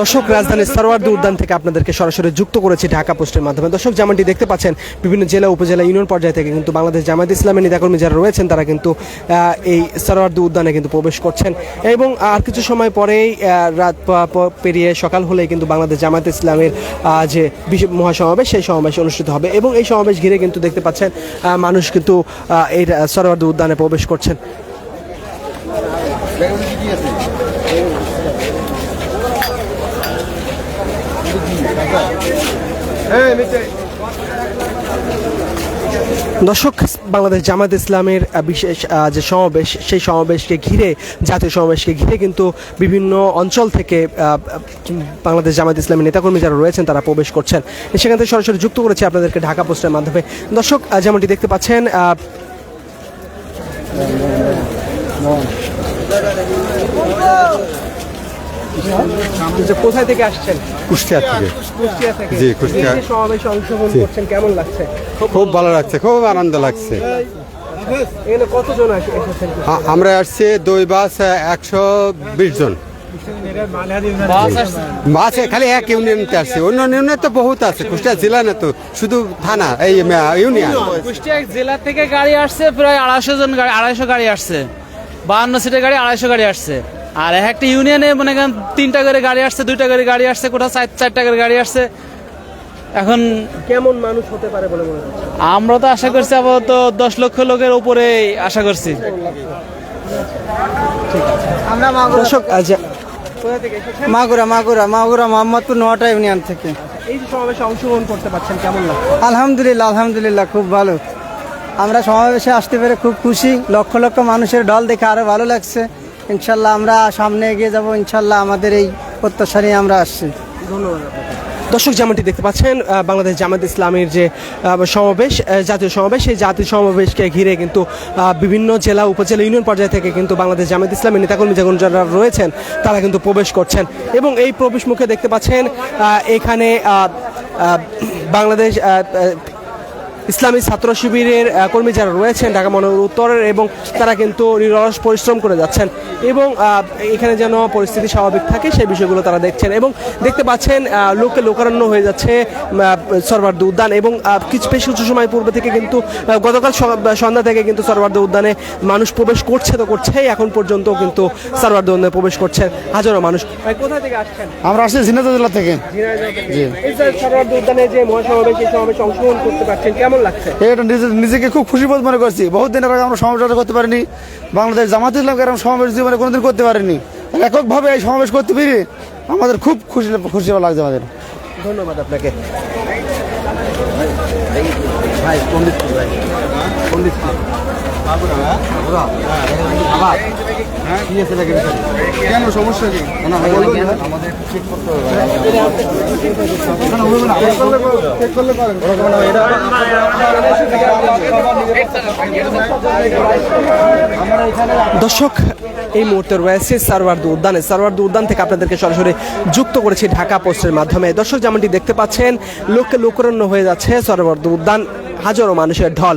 দর্শক, রাজধানীর সারোয়ার্দী উদ্যান থেকে আপনাদেরকে সরাসরি যুক্ত করেছি ঢাকা পোস্টের মাধ্যমে। দর্শক, যেমনটি দেখতে পাচ্ছেন, বিভিন্ন জেলা, উপজেলা, ইউনিয়ন পর্যায় থেকে কিন্তু বাংলাদেশ জামায়াত ইসলামের নেতাকর্মী যারা রয়েছেন, তারা কিন্তু এই সারোয়ার্দী উদ্যানে কিন্তু প্রবেশ করছেন। এবং আর কিছু সময় পরেই রাত পেরিয়ে সকাল হলেই কিন্তু বাংলাদেশ জামায়াত ইসলামের যে মহাসমাবেশ, সেই সমাবেশ অনুষ্ঠিত হবে। এবং এই সমাবেশ ঘিরে কিন্তু দেখতে পাচ্ছেন মানুষ কিন্তু এই সারোয়ার্দী উদ্যানে প্রবেশ করছেন। দর্শক, বাংলাদেশ জামাত ইসলামের বিশেষ যে সমাবেশ, সেই সমাবেশকে ঘিরে, জাতীয় সমাবেশকে ঘিরে কিন্তু বিভিন্ন অঞ্চল থেকে বাংলাদেশ জামাত ইসলামের নেতাকর্মী যারা রয়েছেন, তারা প্রবেশ করছেন। সেখান থেকে সরাসরি যুক্ত করেছে আপনাদেরকে ঢাকা পোস্টের মাধ্যমে। দর্শক যেমনটি দেখতে পাচ্ছেন কোথায় থেকে আসছেন? কুষ্টিয়া থেকে। কুষ্টিয়া থেকে। জি, কুষ্টিয়া। সমাবেশে অংশগ্রহণ করছেন কেমন লাগছে? খুব ভালো লাগছে খুব আনন্দ লাগছে। এখানে কতজন এসেছেন? আমরা আসছি দুই বাস একশো বিশ জন। বাসে খালি এক ইউনিয়নতে আসছে। অন্য ইউনিয়নে তো বহুত আছে কুষ্টিয়া জেলা না তো শুধু থানা এই ইউনিয়ন কুষ্টিয়া জেলা থেকে গাড়ি আসছে প্রায় আড়াইশো জন গাড়ি আড়াইশো গাড়ি আসছে। বাহান্ন সিটের গাড়ি আড়াইশো গাড়ি আসছে। আর এক একটা ইউনিয়নে মনে করেন তিনটা করে গাড়ি আসছে দুইটা করে গাড়ি আসছে কোথাও চার চারটা করে গাড়ি আসছে। এখন কেমন মানুষ হতে পারে বলে মনে হচ্ছে? আমরা তো আশা করছি আপাতত দশ লক্ষ লোকের উপরে আশা করছি। দর্শক থেকে এসেছেন? মাগুরা মাগুরা মাগুরা মোহাম্মদপুর নোয়াটা ইউনিয়ন থেকে। এই সমাবেশে অংশগ্রহণ করতে পারছেন কেমন লাগছে? আলহামদুলিল্লাহ আলহামদুলিল্লাহ খুব ভালো। আমরা সমাবেশে আসতে পেরে খুব খুশি। লক্ষ লক্ষ মানুষের ঢল দেখে আরও ভালো লাগছে। ইনশাল্লাহ আমরা সামনে এগিয়ে যাব, ইনশাল্লাহ আমাদের এই প্রত্যাশা নিয়ে আমরা আসছি। দর্শক, যেমনটি দেখতে পাচ্ছেন বাংলাদেশ জামাত ইসলামের যে সমাবেশ জাতীয় সমাবেশ, সেই জাতীয় সমাবেশকে ঘিরে কিন্তু বিভিন্ন জেলা, উপজেলা, ইউনিয়ন পর্যায় থেকে কিন্তু বাংলাদেশ জামাত ইসলামের নেতাকর্মী যেগুলো যারা রয়েছেন, তারা কিন্তু প্রবেশ করছেন। এবং এই প্রবেশ মুখে দেখতে পাচ্ছেন এখানে বাংলাদেশ ইসলামী ছাত্র শিবিরের কর্মী যারা রয়েছেন, ঢাকা মহানগর উত্তরের, এবং তারা কিন্তু নিরলস পরিশ্রম করে যাচ্ছেন। এবং এখানে যেন পরিস্থিতি স্বাভাবিক থাকে সেই বিষয়গুলো তারা দেখছেন এবং দেখতে পাচ্ছেন লোকে লোকারণ্য হয়ে যাচ্ছে সরবার্দ উদ্যান এবং কিছু বেশ কিছু সময় পূর্বে থেকে কিন্তু গতকাল সন্ধ্যা থেকে কিন্তু সরবার্দ উদ্যানে মানুষ প্রবেশ করছে তো করছেই এখন পর্যন্ত কিন্তু সরবার্দ উদ্যানে প্রবেশ করছেন হাজারো মানুষ। কোথা থেকে আসছেন? আমরা আসছি ঝিনাইদহ জেলা থেকে। যে সরবার্দ উদ্যানে যে মহাসমাবেশ এই সমাবেশে অংশগ্রহণ করতে পারছেন কেমন লাগছে? এটা নিজেকে খুব খুশি বোধ মনে করছি। বহুত দিন আগে আমরা সমাবেশ করতে পারিনি। বাংলাদেশ জামাত ইসলামকে এরকম সমাবেশ জীবনে কোনোদিন করতে পারিনি। এককভাবে এই সমাবেশ করতে পেরে আমাদের খুব খুশি খুশি লাগছে আমাদের। ধন্যবাদ আপনাকে। দর্শক, এই মুহূর্তে রয়েছে সারওয়ার্দী উদ্যানে সারওয়ার্দী উদ্যান থেকে আপনাদেরকে সরাসরি যুক্ত করেছি ঢাকা পোস্টের মাধ্যমে। দর্শক, যেমনটি দেখতে পাচ্ছেন, লোককে লোকরণ্য হয়ে যাচ্ছে সারওয়ার্দী উদ্যান হাজারো মানুষের ঢল।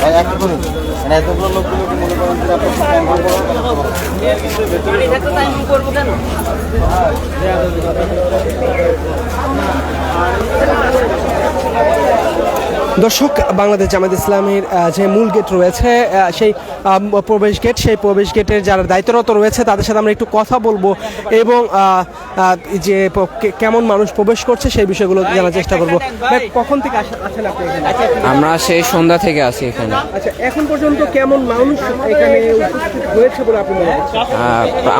ভাই একটা করুন মানে এতগুলো লোকগুলোকে মনে করেন যে আপনি করব? কেন? দর্শক বাংলাদেশ জামাত ইসলামের যে মূল গেট রয়েছে সেই প্রবেশ গেট সেই প্রবেশ গেটের যারা দায়িত্বরত রয়েছে তাদের সাথে আমরা একটু কথা বলব এবং যে কেমন মানুষ প্রবেশ করছে সেই বিষয়গুলো জানার চেষ্টা করব। কখন থেকে আছেন আপনি আমরা সেই সন্ধ্যা থেকে আছি এখানে। আচ্ছা এখন পর্যন্ত কেমন মানুষ এখানে হয়েছে বলে আপনি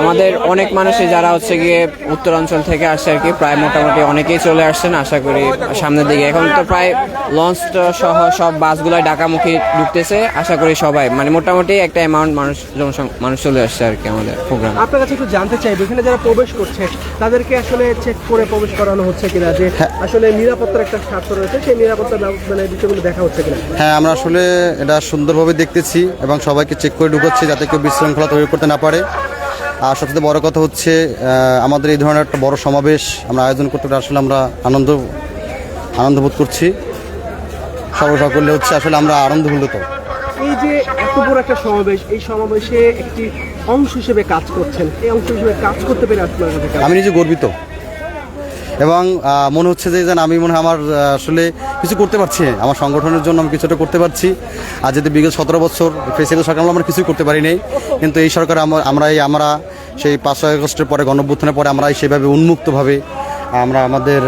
আমাদের অনেক মানুষই যারা হচ্ছে গিয়ে উত্তরাঞ্চল থেকে আসছে আর কি প্রায় মোটামুটি অনেকেই চলে আসছেন আশা করি সামনের দিকে। এখন তো প্রায় লঞ্চ সহ সব বাসগুলো ঢাকামুখী ঢুকতেছে। আশা করি সবাই মানে মোটামুটি একটা অ্যামাউন্ট মানুষ জনসং- মানুষ চলে আসছে আর কি আমাদের প্রোগ্রাম আপনার কাছে একটু জানতে চাই এখানে যারা প্রবেশ করছে তাদেরকে আসলে চেক করে প্রবেশ করানো হচ্ছে কিনা? যে আসলে নিরাপত্তার একটা স্বার্থ রয়েছে সেই নিরাপত্তার ব্যব- মানে বিষয়গুলো দেখা হচ্ছে কিনা? হ্যাঁ আমরা আসলে এটা সুন্দরভাবে দেখতেছি এবং সবাইকে চেক করে ঢুকাচ্ছি যাতে কেউ বিশৃঙ্খলা তৈরি করতে না পারে। আর সবচেয়ে বড় কথা হচ্ছে আমাদের এই ধরনের একটা বড় সমাবেশ আমরা আয়োজন করতে আসলে আমরা আনন্দ আনন্দ বোধ করছি। সর্ব সকলে হচ্ছে আসলে আমরা আনন্দ তো। এই যে এত বড় একটা সমাবেশ এই সমাবেশে একটি অংশ হিসেবে কাজ করছেন। এই অংশ হিসেবে কাজ করতে পেরে আপনার কাছে আমি নিজে গর্বিত। এবং মনে হচ্ছে যে যেন আমি মনে হয় আমার আসলে কিছু করতে পারছি। আমার সংগঠনের জন্য আমি কিছুটা করতে পারছি। আর যদি বিগত সতেরো বছর ফেসিলিটি সরকার আমরা কিছুই করতে পারি নাই। কিন্তু এই সরকার আমরা- আমরা এই আমরা সেই পাঁচশো আগস্টের পরে গণঅভ্যুত্থানের পরে আমরা সেভাবে উন্মুক্তভাবে আমরা আমাদের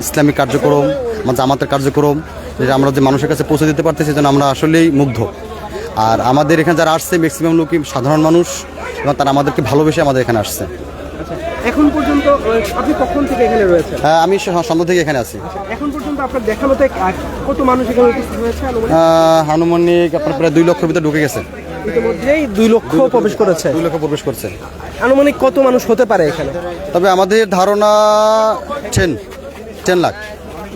ইসলামিক কার্যক্রম আমার জামাতের কার্যক্রম যেটা আমরা যে মানুষের কাছে পৌঁছে দিতে পারতেছি যেন আমরা আসলেই মুগ্ধ। আর আমাদের এখানে যারা আসছে ম্যাক্সিমাম লোকই সাধারণ মানুষ এবং তারা আমাদেরকে ভালোবেসে আমাদের এখানে আসছে। আচ্ছা, এখন পর্যন্ত আপনি কখন থেকে এখানে রয়েছেন? হ্যাঁ আমি সন্ধ্যা থেকে এখানে আছি। এখন পর্যন্ত আপনার দেখানোতে আহ, কত মানুষ এখানে উপস্থিত হয়েছে আনুমানিক? আপনার প্রায় দুই লক্ষের ভিতরে ঢুকে গেছে। ইতিমধ্যেই দুই লক্ষ প্রবেশ করেছে। দুই লক্ষ প্রবেশ করছে। আনুমানিক কত মানুষ হতে পারে এখানে? তবে আমাদের ধারণা টেন টেন লাখ।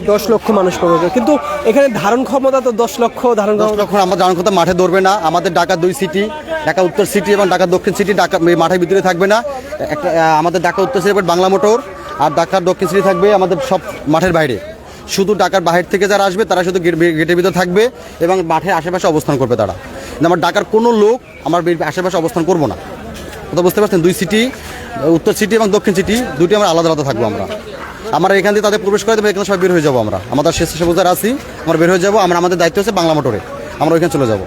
দশ লক্ষ মানুষ করে। কিন্তু এখানে ধারণ ক্ষমতা তো দশ লক্ষ ধারণ দশ ক্ষমতা লক্ষ আমরা জানার কথা মাঠে ধরবে না। আমাদের ঢাকা দুই সিটি ঢাকা উত্তর সিটি এবং ঢাকা দক্ষিণ সিটি ঢাকা মাঠের ভিতরে থাকবে না। একটা আমাদের ঢাকা উত্তর সিটি বাংলা মোটর আর ঢাকার দক্ষিণ সিটি থাকবে আমাদের সব মাঠের বাইরে। শুধু ঢাকার বাহির থেকে যারা আসবে তারা শুধু গেট- গেটের ভিতরে থাকবে এবং মাঠের আশেপাশে অবস্থান করবে তারা। আমার ঢাকার কোনো লোক আমার আশেপাশে অবস্থান করব না। কথা বুঝতে পারছেন? দুই সিটি উত্তর সিটি এবং দক্ষিণ সিটি দুটি আমরা আলাদা আলাদা থাকব আমরা। আমরা এখান থেকে তাদের প্রবেশ করে দেবো এখানে সবাই বের হয়ে যাব আমরা। আমাদের শেষ যারা আছি আমরা বের হয়ে যাব আমরা আমাদের দায়িত্ব হচ্ছে বাংলা মোটরে। আমরা ওইখানে চলে যাব।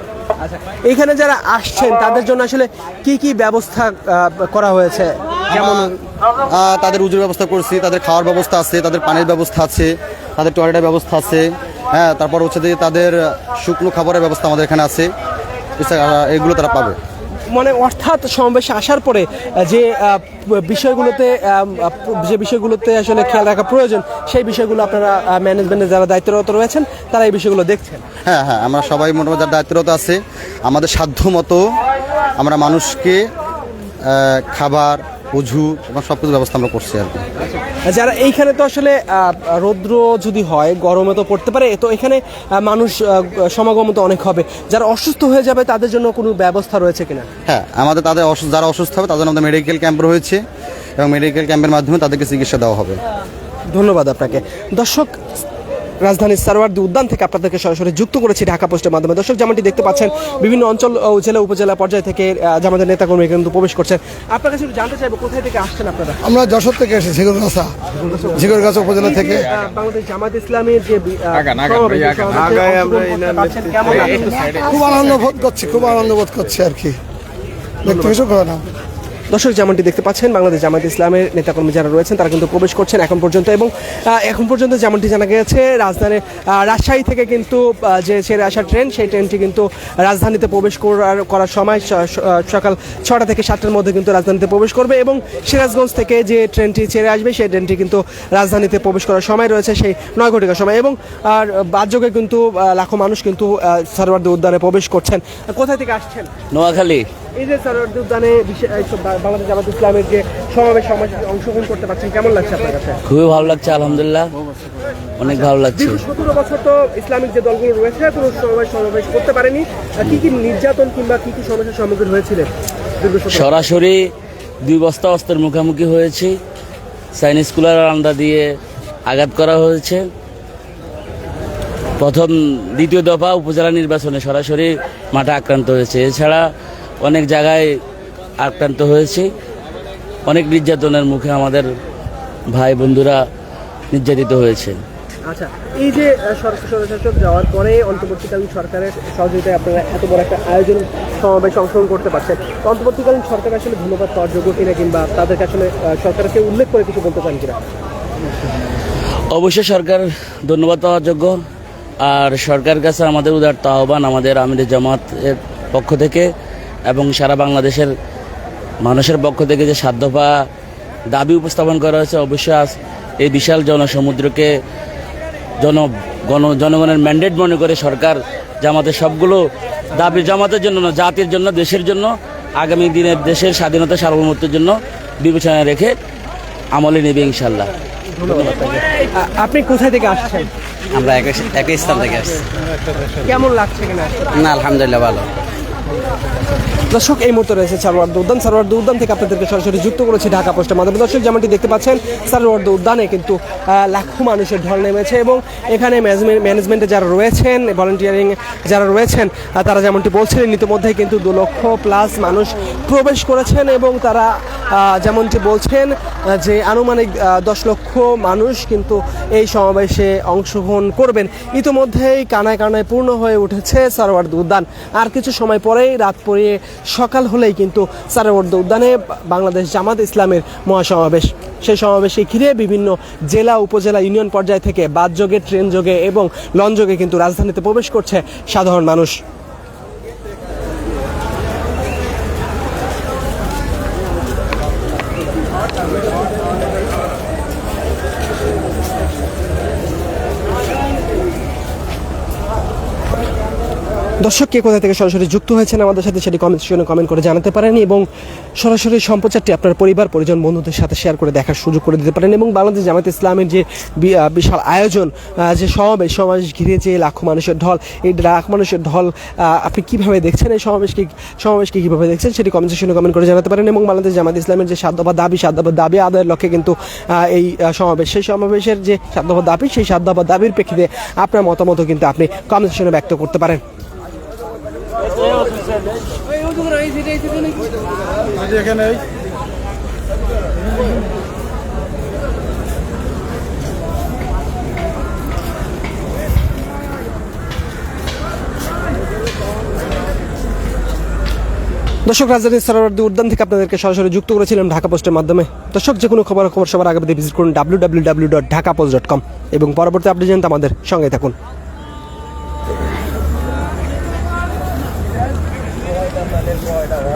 আচ্ছা এখানে যারা আসছেন তাদের জন্য আসলে কি কি ব্যবস্থা করা হয়েছে? যেমন তাদের উজুর ব্যবস্থা করছি তাদের খাওয়ার ব্যবস্থা আছে তাদের পানির ব্যবস্থা আছে তাদের টয়লেটের ব্যবস্থা আছে হ্যাঁ তারপর হচ্ছে যে তাদের শুকনো খাবারের ব্যবস্থা আমাদের এখানে আছে। এগুলো তারা পাবে। মানে অর্থাৎ সমাবেশে আসার পরে যে বিষয়গুলোতে যে বিষয়গুলোতে আসলে খেয়াল রাখা প্রয়োজন, সেই বিষয়গুলো আপনারা ম্যানেজমেন্টে যারা দায়িত্বরত রয়েছেন, তারা এই বিষয়গুলো দেখছেন। হ্যাঁ হ্যাঁ আমরা সবাই মোটামুটি যার দায়িত্বরত আছে, আমাদের সাধ্য মতো আমরা মানুষকে খাবার উজু এবং সব কিছু ব্যবস্থা আমরা করছি আর কি। যারা এইখানে তো আসলে রৌদ্র যদি হয় গরমে তো পড়তে পারে তো এখানে মানুষ সমাগম তো অনেক হবে। যারা অসুস্থ হয়ে যাবে তাদের জন্য কোনো ব্যবস্থা রয়েছে কিনা? হ্যাঁ আমাদের তাদের অসুস্থ যারা অসুস্থ হবে তাদের জন্য আমাদের মেডিকেল ক্যাম্প রয়েছে এবং মেডিকেল ক্যাম্পের মাধ্যমে তাদেরকে চিকিৎসা দেওয়া হবে। ধন্যবাদ আপনাকে। দর্শক রাজধানীর সারওয়ার্দী উদ্যান থেকে আপনাদেরকে সরাসরি যুক্ত করেছি ঢাকা পোস্টের মাধ্যমে। দর্শক যেমনটি দেখতে পাচ্ছেন বিভিন্ন অঞ্চল ও জেলা উপজেলা পর্যায় থেকে জামাতের নেতাকর্মী কিন্তু প্রবেশ করছেন আপনার কাছে জানতে চাইব কোথায় থেকে আসছেন আপনারা? আমরা যশোর থেকে এসেছি ঝিগরগাছা। ঝিগরগাছা উপজেলা থেকে। বাংলাদেশ জামাত ইসলামের যে? খুব আনন্দ বোধ করছি খুব আনন্দ বোধ করছি আর কি। দেখতে কিছু করে না। দর্শক যেমনটি দেখতে পাচ্ছেন, বাংলাদেশ জামাত ইসলামের নেতাকর্মী যারা রয়েছেন, তারা কিন্তু প্রবেশ করছেন এখন পর্যন্ত এবং এখন পর্যন্ত যেমনটি জানা গেছে রাজধানীর রাজশাহী থেকে কিন্তু যে ছেড়ে আসা ট্রেন, সেই ট্রেনটি কিন্তু রাজধানীতে প্রবেশ করার করার সময় সকাল ছটা থেকে সাতটার মধ্যে কিন্তু রাজধানীতে প্রবেশ করবে এবং সিরাজগঞ্জ থেকে যে ট্রেনটি ছেড়ে আসবে, সেই ট্রেনটি কিন্তু রাজধানীতে প্রবেশ করার সময় রয়েছে সেই নয় ঘটিকার সময় এবং, আর বাদযোগে কিন্তু লাখো মানুষ কিন্তু সারওয়ার্দী উদ্যানে প্রবেশ করছেন। কোথায় থেকে আসছেন? নোয়াখালী। এই যে সারওয়ার্দী উদ্যানে বাংলাদেশ জামাত ইসলামের যে সমাবেশ সমাবেশে অংশগ্রহণ করতে পারছেন কেমন লাগছে আপনার কাছে? খুবই ভালো লাগছে আলহামদুলিল্লাহ। অনেক ভালো লাগছে। সতেরো বছর তো ইসলামিক যে দলগুলো রয়েছে কোনো সমাবেশ সমাবেশ করতে পারেনি। কি কি নির্যাতন কিংবা কি কি সমস্যার সম্মুখীন হয়েছিলেন সরাসরি দুই বস্তা অস্ত্রের মুখোমুখি হয়েছে। চাইনিজ কুলার আন্দা দিয়ে আঘাত করা হয়েছে। প্রথম দ্বিতীয় দফা উপজেলা নির্বাচনে সরাসরি মাঠে আক্রান্ত হয়েছে। এছাড়া অনেক জায়গায় আক্রান্ত হয়েছি। অনেক নির্যাতনের মুখে আমাদের ভাই বন্ধুরা নির্যাতিত হয়েছে। আচ্ছা এই যে সরকার যাওয়ার পরে অন্তর্বর্তীকালীন সরকারের সহযোগিতায় আপনারা এত বড় একটা আয়োজন সমাবেশ অংশগ্রহণ করতে পারছেন। অন্তর্বর্তীকালীন সরকার আসলে ধন্যবাদ পাওয়ার যোগ্য কিনা কিংবা তাদেরকে আসলে সরকারকে উল্লেখ করে কিছু বলতে চান কিনা? অবশ্যই সরকার ধন্যবাদ পাওয়ার যোগ্য। আর সরকার কাছে আমাদের উদারত আহ্বান আমাদের আমির জামাতের পক্ষ থেকে। এবং সারা বাংলাদেশের মানুষের পক্ষ থেকে যে সাধ্যপা দাবি উপস্থাপন করা হয়েছে অবশ্যই আজ এই বিশাল জনসমুদ্রকে জন গণ জনগণের ম্যান্ডেট মনে করে সরকার জামাতের সবগুলো দাবি জামাতের জন্য না জাতির জন্য দেশের জন্য আগামী দিনের দেশের স্বাধীনতা সার্বভৌমত্বের জন্য বিবেচনায় রেখে আমলে নেবে ইনশাল্লাহ আপনি কোথায় থেকে আসছেন? আমরা একই স্থান থেকে আসছি। কেমন লাগছে কিনা না আলহামদুলিল্লাহ ভালো। দর্শক, এই মুহূর্তে রয়েছে সারোয়ার্দ উদ্যান সারোয়ার্দ উদ্যান থেকে আপনাদেরকে সরাসরি যুক্ত করেছি ঢাকা পোস্টের মাধ্যমে। দর্শক, যেমনটি দেখতে পাচ্ছেন সারোয়ার্দ উদ্যানে কিন্তু লাখো মানুষের ঢল নেমেছে এবং এখানে ম্যানেজমেন্টে যারা রয়েছেন ভলেন্টিয়ারিং যারা রয়েছেন তারা যেমনটি বলছিলেন ইতিমধ্যে কিন্তু দু লক্ষ প্লাস মানুষ প্রবেশ করেছেন এবং তারা যেমনটি বলছেন যে আনুমানিক দশ লক্ষ মানুষ কিন্তু এই সমাবেশে অংশগ্রহণ করবেন। ইতিমধ্যেই কানায় কানায় পূর্ণ হয়ে উঠেছে সারোয়ার্দ উদ্যান আর কিছু সময় পরেই রাত পরিয়ে সকাল হলেই কিন্তু সারাবর্দ উদ্যানে বাংলাদেশ জামাত ইসলামের মহাসমাবেশ। সেই সমাবেশে ঘিরে বিভিন্ন জেলা, উপজেলা, ইউনিয়ন পর্যায় থেকে বাস যোগে ট্রেন যোগে এবং লঞ্চ যোগে কিন্তু রাজধানীতে প্রবেশ করছে সাধারণ মানুষ। দর্শক, কে কোথা থেকে সরাসরি যুক্ত হয়েছেন আমাদের সাথে সেটি কমেন্ট সেকশনে কমেন্ট করে জানাতে পারেন এবং সরাসরি সম্প্রচারটি আপনার পরিবার, পরিজন, বন্ধুদের সাথে শেয়ার করে দেখার সুযোগ করে দিতে পারেন এবং বাংলাদেশ জামাত ইসলামের যে বিশাল আয়োজন যে সমাবেশ সমাবেশ ঘিরে যে লাখো মানুষের ঢল, এই লাখ মানুষের ঢল আপনি কীভাবে দেখছেন এই সমাবেশকে সমাবেশকে কীভাবে দেখছেন সেটি কমেন্ট সেকশনে কমেন্ট করে জানাতে পারেন এবং বাংলাদেশ জামাত ইসলামের যে সাধ্যবা দাবি সাধ্যবা দাবি আদায়ের লক্ষ্যে কিন্তু এই সমাবেশ, সেই সমাবেশের যে সাধ্যবা দাবি, সেই সাধ্যবা দাবির প্রেক্ষিতে আপনার মতামতও কিন্তু আপনি কমেন্ট সেকশনে ব্যক্ত করতে পারেন। দর্শক, রাজধানী সরোবরদী উদ্যান থেকে আপনাদেরকে সরাসরি যুক্ত করেছিলাম ঢাকা পোস্টের মাধ্যমে। দর্শক, যে কোনো খবর খবর সবার আগে ভিজিট করুন W W W dot Dhaka post dot com এবং পরবর্তী আপডেট জানতে আমাদের সঙ্গে থাকুন। nada.